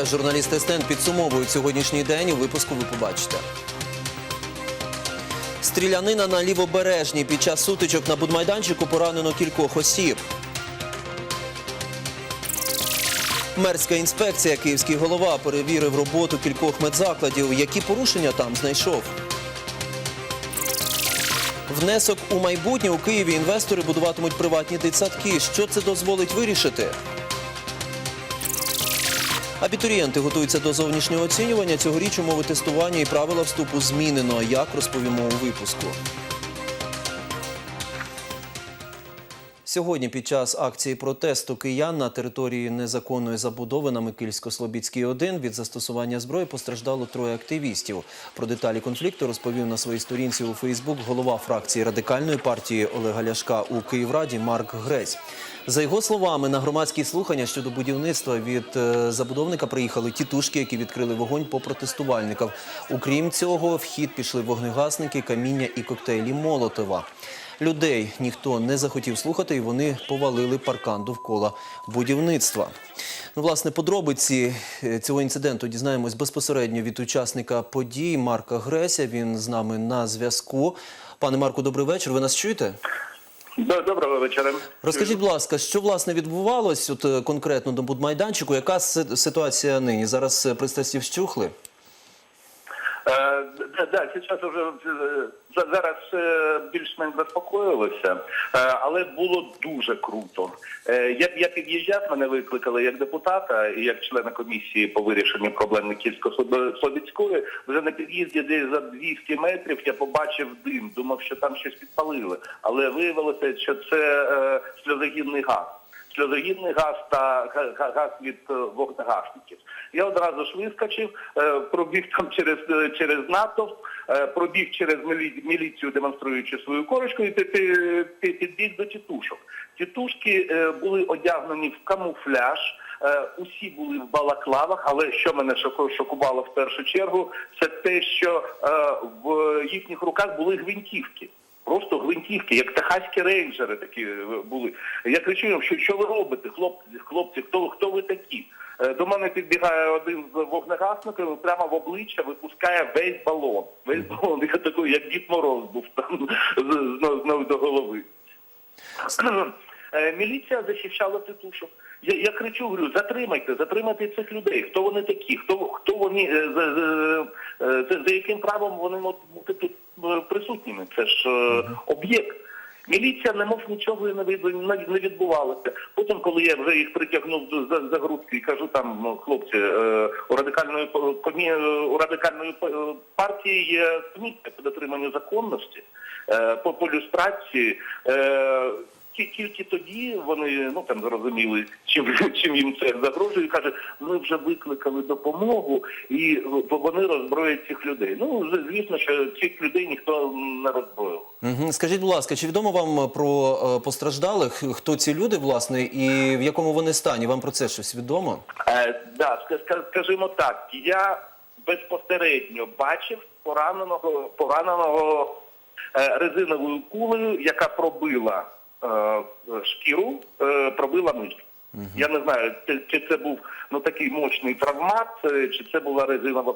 Вітаю, журналісти СТН підсумовують сьогоднішній день. У випуску ви побачите. Стрілянина на лівобережній під час сутичок на будмайданчику поранено кількох осіб. Мерська інспекція, київський голова перевірив роботу кількох медзакладів. Які порушення там знайшов? Внесок у майбутнє у Києві інвестори будуватимуть приватні дитсадки. Що це дозволить вирішити? Абітурієнти готуються до зовнішнього оцінювання. Цьогоріч умови тестування і правила вступу змінено. Як розповімо у випуску. Сьогодні під час акції протесту киян на території незаконної забудови на Микільсько-Слобідській 1 від застосування зброї постраждало троє активістів. Про деталі конфлікту розповів на своїй сторінці у Фейсбук голова фракції радикальної партії Олега Ляшка у Київраді Марк Грець. За його словами, на громадські слухання щодо будівництва від е, забудовника приїхали тітушки, які відкрили вогонь по протестувальникам. Окрім цього, в хід пішли вогнегасники, каміння і коктейлі Молотова. Людей ніхто не захотів слухати, і вони повалили паркан довкола будівництва. Ну, власне, подробиці е, цього інциденту дізнаємось безпосередньо від учасника подій Марка Греся. Він з нами на зв'язку. Пане Марку, добрий вечір. Ви нас чуєте? До- Доброго вечора. Розкажіть, будь ласка, що власне відбувалось от е, конкретно на будмайданчику? Яка ситуація нині? Зараз е, пристрасті вщухли? Е, да, да, зараз вже зараз е, більш-менш заспокоїлося, е, але було дуже круто. Я, я під'їжджав, мене викликали як депутата і як члена комісії по вирішенню проблем Київсько-Слобідської. Вже на під'їзді десь за 200 метрів я побачив дим, думав, що там щось підпалили. Але виявилося, що це сльозогінний газ. Сльозогінний газ та га- га- газ від е, вогнегасників. Я одразу ж вискочив, е, пробіг там через, е, через натовп, е, пробіг через міліцію, демонструючи свою корочку, і пі- пі- пі- підбіг до тітушок. Тітушки були одягнені в камуфляж, усі були в балаклавах, але що мене шоку- шокувало в першу чергу, це те, що в їхніх руках були гвинтівки. Просто гвинтівки, як техаські рейнджери такі е, були. Я кричу їм, що, що ви робите, хлопці, хлопці, хто, хто ви такі? Е, До мене підбігає один з вогнегасників, прямо в обличчя випускає весь балон. Весь балон, я такий, як Дід Мороз був там з- знов, знов до голови. Е, Міліція захищала тітушок. Я, я кричу, говорю, затримайте, затримайте цих людей. Хто вони такі? Хто, хто вони, за, за, за, за яким правом вони можуть бути тут присутніми? Це ж е, об'єкт. Міліція не мов нічого і не від- не- не відбувалося. Потім, коли я вже їх притягнув до- за, за грудки і кажу, там ну, хлопці, е, у радикальної е, у радикальної е, партії є комісія по дотриманню законності, е, по, по люстрації. Тільки тоді вони ну там зрозуміли, чим чим їм це загрожує. і Каже, ми вже викликали допомогу, і вони роззброять цих людей. Ну звісно, що цих людей ніхто не роззброїв. Угу. Скажіть, будь ласка, чи відомо вам про е, постраждалих? Хто ці люди, власне, і в якому вони стані? Вам про це щось відомо? Е, да, ска- ска- скажімо так, я безпосередньо бачив пораненого пораненого е, резиновою кулею, яка пробила шкіру, е, пробила мишку. Я не знаю, чи, це був ну такий мощний травмат, е, чи це була резинова.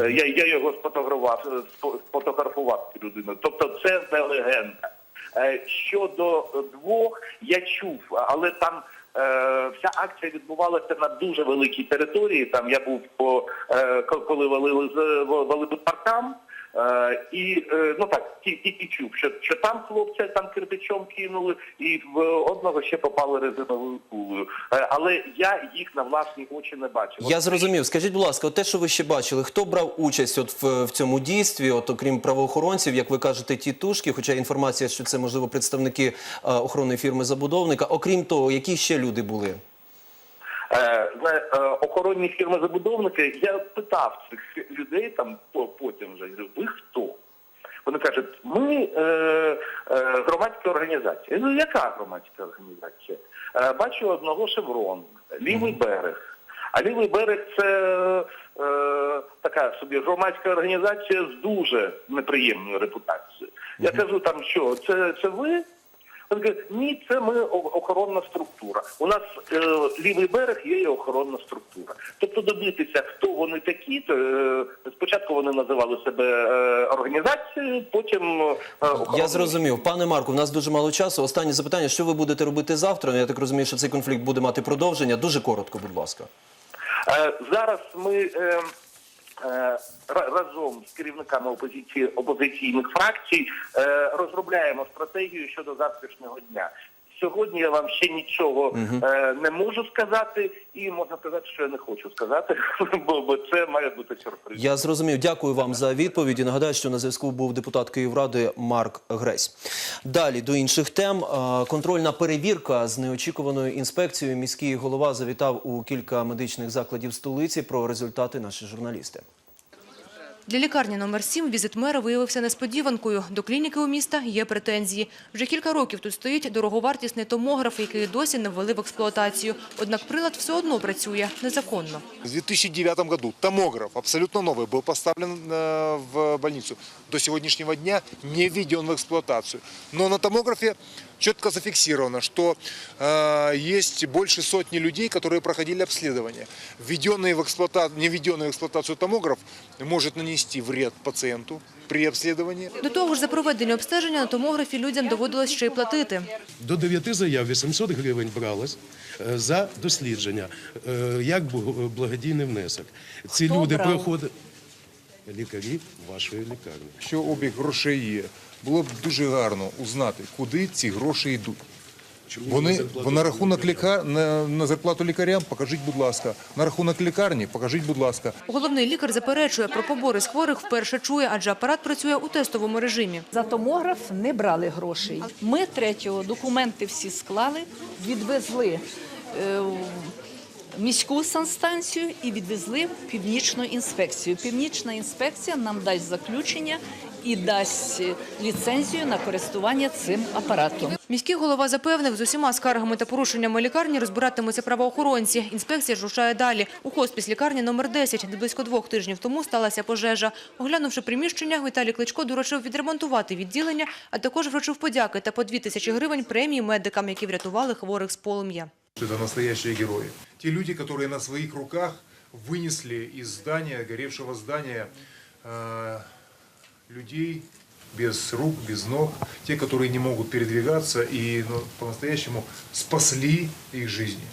Е, Я, я його сфотографував, е, сфотографував цю людину. Тобто це не легенда. Е, Щодо е, двох, я чув, але там е, вся акція відбувалася на дуже великій території. Там я був по е, ко- коли валили з валили паркам. Е, і е, ну так, ті- тільки чув, що, що там хлопця там кирпичом кинули, і в одного ще попали резиновою кулею. Е, але я їх на власні очі не бачив. Я зрозумів. Скажіть, будь ласка, от те, що ви ще бачили, хто брав участь от в, в цьому дійстві, от окрім правоохоронців, як ви кажете, тітушки, хоча інформація, що це можливо представники охоронної фірми забудовника. Окрім того, які ще люди були? Е, е, охоронні фірми забудовники, я питав цих людей там по- потім вже, ви хто? Вони кажуть, ми е, е, громадська організація. Говорю, яка громадська організація? Е, бачу одного шеврон, лівий берег. А лівий берег це е, така собі громадська організація з дуже неприємною репутацією. Я кажу, там що, це, це ви? Вони кажуть, ні, це ми охоронна структура. У нас е, лівий берег є і охоронна структура. Тобто добитися, хто вони такі, то е, спочатку вони називали себе е, організацією, потім е, Я зрозумів. Пане Марку, в нас дуже мало часу. Останнє запитання: що ви будете робити завтра? Я так розумію, що цей конфлікт буде мати продовження. Дуже коротко, будь ласка. Е, Зараз ми е, разом з керівниками опозиції опозиційних фракцій е, розробляємо стратегію щодо завтрашнього дня. Сьогодні я вам ще нічого е, не можу сказати, і можна сказати, що я не хочу сказати, бо, бо це має бути сюрприз. Я зрозумів. Дякую вам за відповіді. Нагадаю, що на зв'язку був депутат Київради Марк Гресь. Далі до інших тем. Е, Контрольна перевірка з неочікуваною інспекцією. Міський голова завітав у кілька медичних закладів столиці. Про результати наші журналісти. Для лікарні номер 7 візит мера виявився несподіванкою. До клініки у міста є претензії. Вже кілька років тут стоїть дороговартісний томограф, який досі не ввели в експлуатацію. Однак прилад все одно працює незаконно. В 2009 году томограф, абсолютно новый, был поставлен э, в больницу. До сегодняшнего дня не введен в эксплуатацию. Но на томографе четко зафиксировано, что э, есть больше сотни людей, которые проходили обследование. Введенный в эксплуата... Не введенный в эксплуатацию томограф может нанести вред пациенту при обследовании. До того ж, за проведення обстеження на томографі людям доводилось ще й платити. До 9 заяв 800 гривень бралось е, за дослідження, е, як бу- благодійний внесок. Ці люди проходять лікарі вашої лікарні. Якщо обіг грошей є, було б дуже гарно узнати, куди ці гроші йдуть. Вони на рахунок ліка на, на зарплату лікарям, покажіть, будь ласка. На рахунок лікарні, покажіть, будь ласка. Головний лікар заперечує, про побори з хворих вперше чує, адже апарат працює у тестовому режимі. За томограф не брали грошей. Ми третього документи всі склали, відвезли е, міську санстанцію і відвезли в північну інспекцію. Північна інспекція нам дасть заключення і дасть е, ліцензію на користування цим апаратом. Міський голова запевнив, з усіма скаргами та порушеннями лікарні розбиратимуться правоохоронці. Інспекція ж рушає далі. У хоспіс лікарні номер 10, де близько двох тижнів тому сталася пожежа. Оглянувши приміщення, Віталій Кличко доручив відремонтувати відділення, а також вручив подяки та по дві тисячі гривень премії медикам, які врятували хворих з полум'я. Это настоящие герои. Те люди, которые на своих руках вынесли из здания, горевшего здания, э, людей без рук, без ног, те, которые не могут передвигаться и ну, по-настоящему спасли их жизни.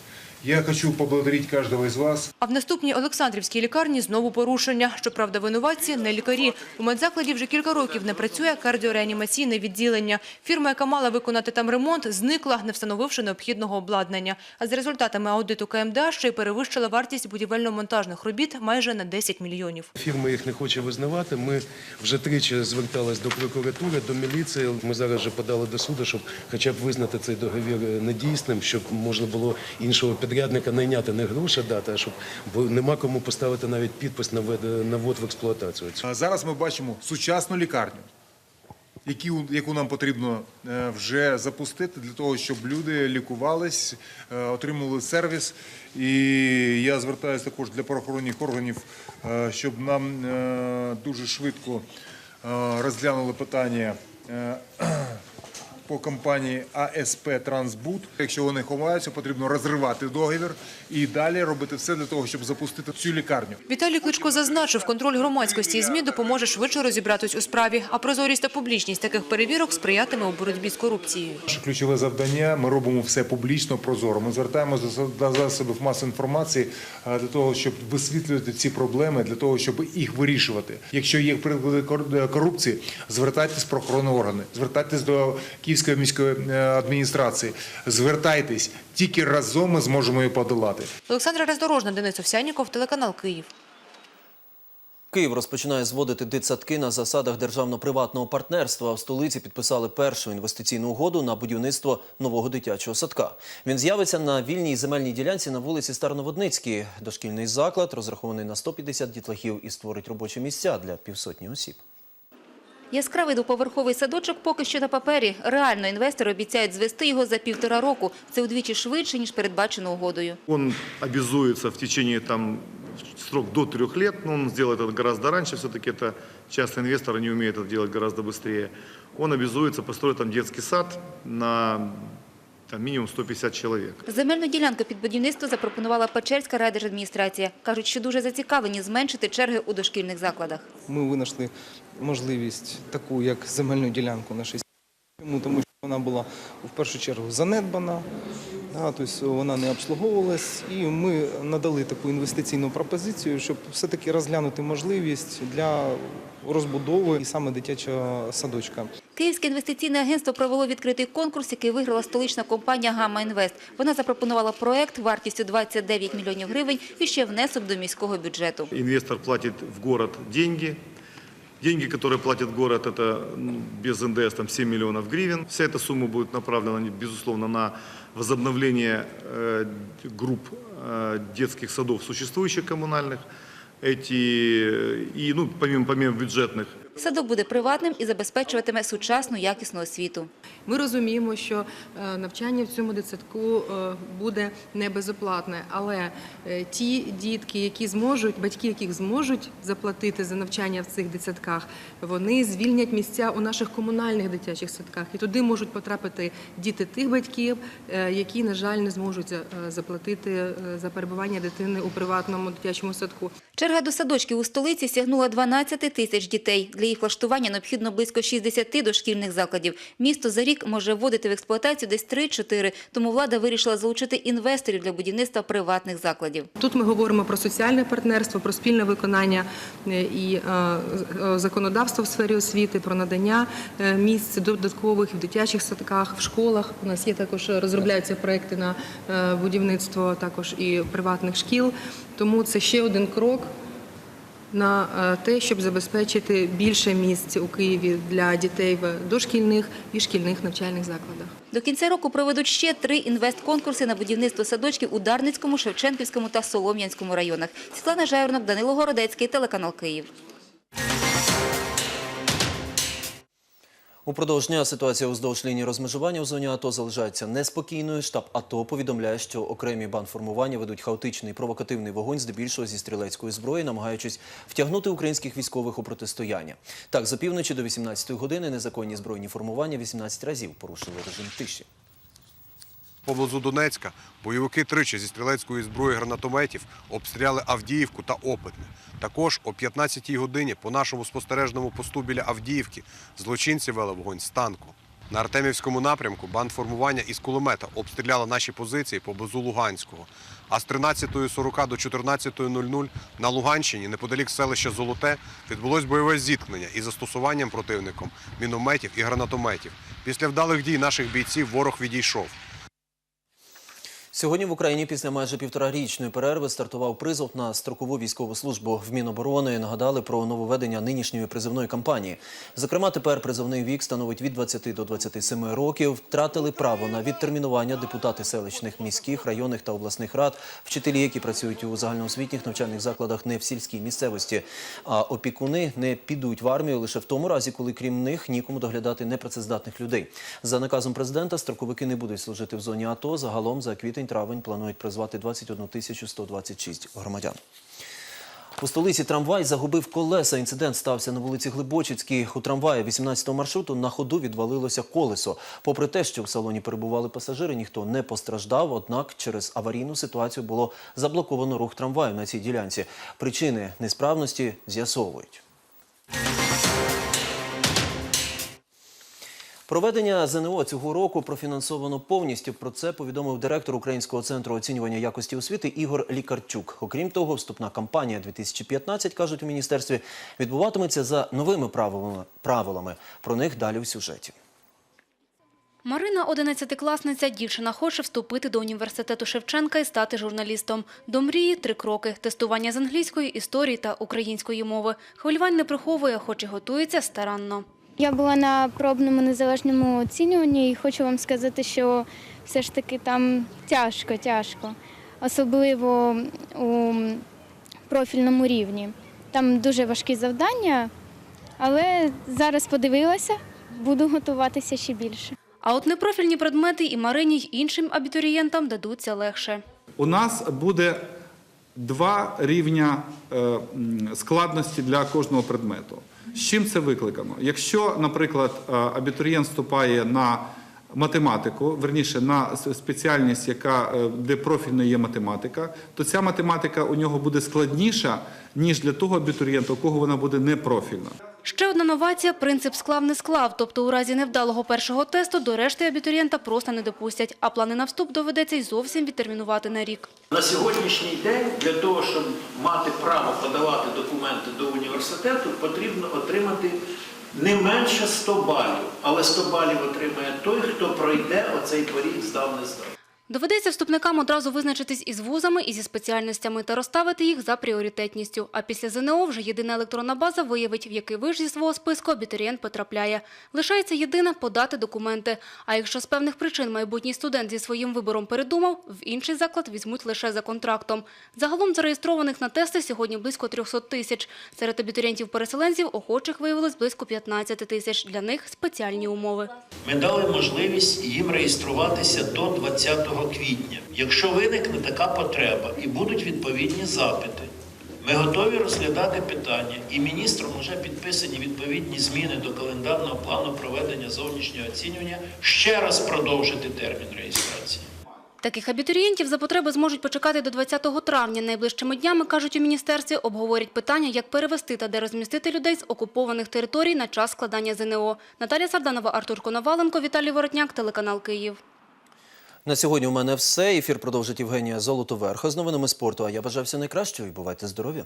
Я хочу поблагодарить каждого из вас. А в наступній Олександрівській лікарні знову порушення. Щоправда, винуватці не лікарі. У медзакладі вже кілька років не працює кардіореанімаційне відділення. Фірма, яка мала виконати там ремонт, зникла, не встановивши необхідного обладнання. А за результатами аудиту КМДА ще й перевищила вартість будівельно-монтажних робіт майже на 10 мільйонів. Фірма їх не хоче визнавати. Ми вже тричі звертались до прокуратури, до міліції. Ми зараз вже подали до суду, щоб хоча б визнати цей договір недійсним, щоб можна було іншого підрядника найняти, не гроші дати, а щоб бо нема кому поставити навіть підпис на ввод в експлуатацію. Зараз ми бачимо сучасну лікарню, яку нам потрібно е, вже запустити для того, щоб люди лікувались, е, отримували сервіс. І я звертаюся також для правоохоронних органів, е, щоб нам дуже швидко розглянули питання. Е, По компанії АСП Трансбут. Якщо вони ховаються, потрібно розривати договір і далі робити все для того, щоб запустити цю лікарню. Віталій Кличко зазначив, контроль громадськості і ЗМІ допоможе швидше розібратись у справі, а прозорість та публічність таких перевірок сприятиме у боротьбі з корупцією. Наше ключове завдання. Ми робимо все публічно, прозоро. Ми звертаємося до засобів масової інформації е, для того, щоб висвітлювати ці проблеми, для того, щоб їх вирішувати. Якщо є приклади кор- корупції, звертайтесь в правоохоронні органи, звертайтесь до Київської міської е, адміністрації, звертайтесь. Тільки разом ми зможемо її подолати. Олександра Рездорожна, Денис Овсянніков, телеканал Київ. Київ розпочинає зводити дитсадки на засадах державно-приватного партнерства. В столиці підписали першу інвестиційну угоду на будівництво нового дитячого садка. Він з'явиться на вільній земельній ділянці на вулиці Старноводницькій. Дошкільний заклад розрахований на 150 дітлахів і створить робочі місця для півсотні осіб. Яскравий двоповерховий садочок поки що на папері. Реально інвестори обіцяють звести його за півтора року. Це удвічі швидше, ніж передбачено угодою. Он обязуется в течение там, срок до трех лет, но он сделает это гораздо раньше, все-таки это часто инвесторы не умеют это делать гораздо быстрее. Он обязуется построить там детский сад на там, минимум 150 чоловік. Земельну ділянку під будівництво запропонувала Печерська райдержадміністрація. Кажуть, що дуже зацікавлені зменшити черги у дошкільних закладах. Ми винайшли можливість таку, як земельну ділянку на 6 Чому? Тому що вона була в першу чергу занедбана, да, тобто вона не обслуговувалась, і ми надали таку інвестиційну пропозицію, щоб все-таки розглянути можливість для розбудови і саме дитячого садочка. Київське інвестиційне агентство провело відкритий конкурс, який виграла столична компанія «Гамма Інвест». Вона запропонувала проект вартістю 29 мільйонів гривень і ще внесок до міського бюджету. Инвестор платит в город деньги. Деньги, которые платит город, это м, без НДС там, 7 миллионов гривен. Вся эта сумма будет направлена, безусловно, на возобновление э, групп э, детских садов, существующих коммунальных. Эти, э, и, ну, помимо, помимо бюджетных Садок буде приватним і забезпечуватиме сучасну якісну освіту. Ми розуміємо, що е, навчання в цьому дитсадку е, буде не безоплатне, але е, ті дітки, які зможуть, батьки, яких зможуть заплатити за навчання в цих дитсадках, вони звільнять місця у наших комунальних дитячих садках, і туди можуть потрапити діти тих батьків, які, на жаль, не зможуть заплатити за перебування дитини у приватному дитячому садку. Черга до садочків у столиці сягнула 12 тисяч дітей. Для їх влаштування необхідно близько 60 дошкільних закладів. Місто за рік може вводити в експлуатацію десь 3-4, тому влада вирішила залучити інвесторів для будівництва приватних закладів. Тут ми говоримо про соціальне партнерство, про спільне виконання е, і е, е, законодавства в сфері освіти, про надання місць додаткових в дитячих садках, в школах. У нас є також розробляються проекти на будівництво також і приватних шкіл. Тому це ще один крок. На е, те, щоб забезпечити більше місць у Києві для дітей в дошкільних і шкільних навчальних закладах. До кінця року проведуть ще три інвестконкурси на будівництво садочків у Дарницькому, Шевченківському та Солом'янському районах. Світлана Жайорнок, Данило Городецький, телеканал Київ. Упродовж дня ситуація уздовж лінії розмежування у зоні АТО залишається неспокійною. Штаб АТО повідомляє, що окремі банформування ведуть хаотичний провокативний вогонь, здебільшого зі стрілецької зброї, намагаючись втягнути українських військових у протистояння. Так, за півночі до 18 години незаконні збройні формування 18 разів порушили режим тиші. Поблизу Донецька бойовики тричі зі стрілецької зброї гранатометів обстріляли Авдіївку та Опитне. Також о 15-й годині по нашому спостережному посту біля Авдіївки злочинці вели вогонь з танку. На Артемівському напрямку бандформування із кулемета обстріляли наші позиції поблизу Луганського. А з 13.40 до 14.00 на Луганщині, неподалік селища Золоте, відбулось бойове зіткнення із застосуванням противником мінометів і гранатометів. Після вдалих дій наших бійців ворог відійшов. Сьогодні в Україні після майже півторарічної перерви стартував призов на строкову військову службу. В Міноборони нагадали про нововведення нинішньої призовної кампанії. Зокрема, тепер призовний вік становить від 20 до 27 років. Втратили право на відтермінування депутати селищних, міських, районних та обласних рад, вчителі, які працюють у загальноосвітніх навчальних закладах не в сільській місцевості. А опікуни не підуть в армію лише в тому разі, коли крім них нікому доглядати непрацездатних людей. За наказом президента строковики не будуть служити в зоні АТО. Загалом за квітень-травень планують призвати 21 тисячу 126 громадян. У столиці трамвай загубив колеса. Інцидент стався на вулиці Глибочицькій. У трамваї 18-го маршруту на ходу відвалилося колесо. Попри те, що в салоні перебували пасажири, ніхто не постраждав. Однак через аварійну ситуацію було заблоковано рух трамваю на цій ділянці. Причини несправності з'ясовують. Проведення ЗНО цього року профінансовано повністю. Про це повідомив директор Українського центру оцінювання якості освіти Ігор Лікарчук. Окрім того, вступна кампанія 2015, кажуть у міністерстві, відбуватиметься за новими правилами. Про них далі у сюжеті. Марина – одинадцятикласниця. Дівчина хоче вступити до університету Шевченка і стати журналістом. До мрії – три кроки – тестування з англійської, історії та української мови. Хвилювань не приховує, хоч і готується старанно. Я була на пробному незалежному оцінюванні і хочу вам сказати, що все ж таки там тяжко, тяжко, особливо у профільному рівні. Там дуже важкі завдання, але зараз подивилася, буду готуватися ще більше. А от непрофільні предмети і Марині, й іншим абітурієнтам дадуться легше. У нас буде два рівня е, складності для кожного предмету. З чим це викликано? Якщо, наприклад, е, абітурієнт вступає на математику, верніше на спеціальність, яка е, де профільно є математика, то ця математика у нього буде складніша ніж для того абітурієнта, у кого вона буде непрофільна. Ще одна новація – принцип склав не склав. Тобто у разі невдалого першого тесту до решти абітурієнта просто не допустять, а плани на вступ доведеться й зовсім відтермінувати на рік. На сьогоднішній день для того, щоб мати право подавати документи до університету, потрібно отримати не менше 100 балів. Але 100 балів отримає той, хто пройде оцей поріг здав не здав. Доведеться вступникам одразу визначитись із вузами і зі спеціальностями та розставити їх за пріоритетністю. А після ЗНО вже єдина електронна база виявить, в який виш зі свого списку абітурієнт потрапляє. Лишається єдине – подати документи. А якщо з певних причин майбутній студент зі своїм вибором передумав, в інший заклад візьмуть лише за контрактом. Загалом зареєстрованих на тести сьогодні близько 300 тисяч. Серед абітурієнтів-переселенців охочих виявилось близько 15 тисяч. Для них спеціальні умови. Ми дали можливість їм реєструватися до 20 квітня. Якщо виникне така потреба і будуть відповідні запити, ми готові розглядати питання, і міністром вже підписані відповідні зміни до календарного плану проведення зовнішнього оцінювання ще раз продовжити термін реєстрації. Таких абітурієнтів за потреби зможуть почекати до 20 травня. Найближчими днями, кажуть у міністерстві, обговорять питання, як перевести та де розмістити людей з окупованих територій на час складання ЗНО. Наталія Сарданова, Артур Коноваленко, Віталій Воротняк, телеканал Київ. На сьогодні у мене все. Ефір продовжить Євгенія Золотоверха з новинами спорту. А я бажаю всього найкращого і бувайте здорові.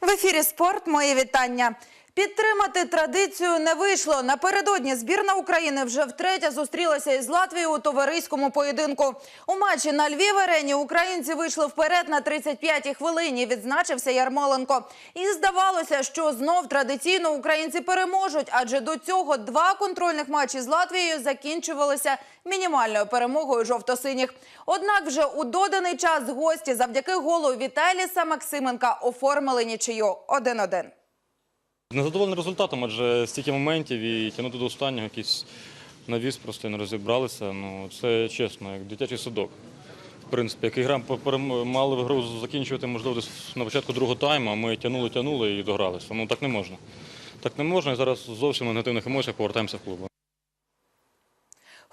В ефірі спорт. Мої вітання. Підтримати традицію не вийшло. Напередодні збірна України вже втретє зустрілася із Латвією у товариському поєдинку. У матчі на Львів-арені українці вийшли вперед на 35-й хвилині. Відзначився Ярмоленко. І здавалося, що знов традиційно українці переможуть, адже до цього два контрольних матчі з Латвією закінчувалися мінімальною перемогою жовто-синіх. Однак вже у доданий час гості завдяки голу Віталіса Максименка оформили нічию 1-1. Незадоволений результатом, адже стільки моментів і тягнути до останнього якийсь навіс просто не розібралися. Ну, це чесно, як дитячий садок. В принципі, як ігра мали мали гру закінчувати, можливо, десь на початку другого тайму, а ми тягнули, тягнули і догралися. Ну так не можна. Так не можна, і зараз зовсім на негативних емоціях повертаємося в клуб.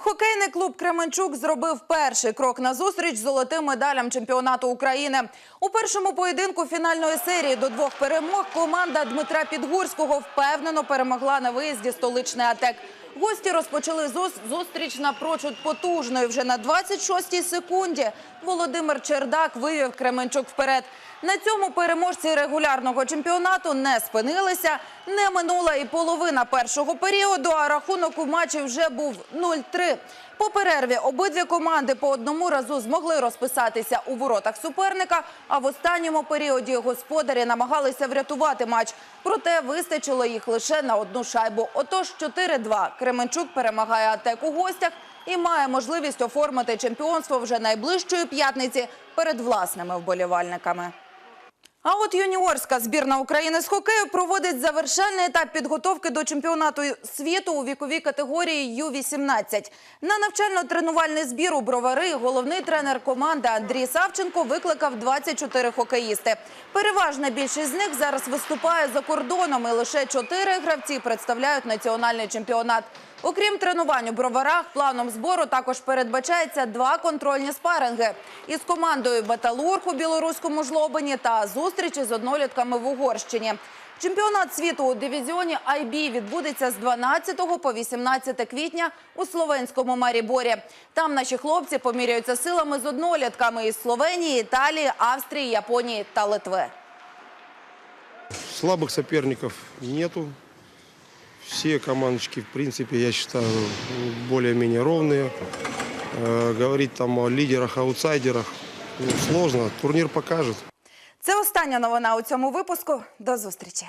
Хокейний клуб Кременчук зробив перший крок на зустріч з золотим медалям чемпіонату України. У першому поєдинку фінальної серії до двох перемог команда Дмитра Підгурського впевнено перемогла на виїзді столичний АТЕК. Гості розпочали зус- зустріч напрочуд потужною. Вже на 26-й секунді Володимир Чердак вивів Кременчук вперед. На цьому переможці регулярного чемпіонату не спинилися. Не минула і половина першого періоду, а рахунок у матчі вже був 0-3. По перерві обидві команди по одному разу змогли розписатися у воротах суперника, а в останньому періоді господарі намагалися врятувати матч. Проте вистачило їх лише на одну шайбу. Отож 4-2. Кременчук перемагає АТЕК у гостях і має можливість оформити чемпіонство вже найближчої п'ятниці перед власними вболівальниками. А от юніорська збірна України з хокею проводить завершальний етап підготовки до чемпіонату світу у віковій категорії Ю-18. На навчально-тренувальний збір у Бровари головний тренер команди Андрій Савченко викликав 24 хокеїсти. Переважна більшість з них зараз виступає за кордоном, і лише 4 гравці представляють національний чемпіонат. Окрім тренувань у броварах, планом збору також передбачається два контрольні спаринги із командою Баталург у білоруському жлобині та зустрічі з однолітками в Угорщині. Чемпіонат світу у дивізіоні IB відбудеться з 12 по 18 квітня у словенському Маріборі. Там наші хлопці поміряються силами з однолітками із Словенії, Італії, Австрії, Японії та Литви. Слабых соперников нету. Все командочки, в принципе, я считаю, более-менее ровные. Э, Говорить там о лидерах, аутсайдерах ну, сложно. Турнир покажет. Це остання новина у цьому випуску. До зустрічі.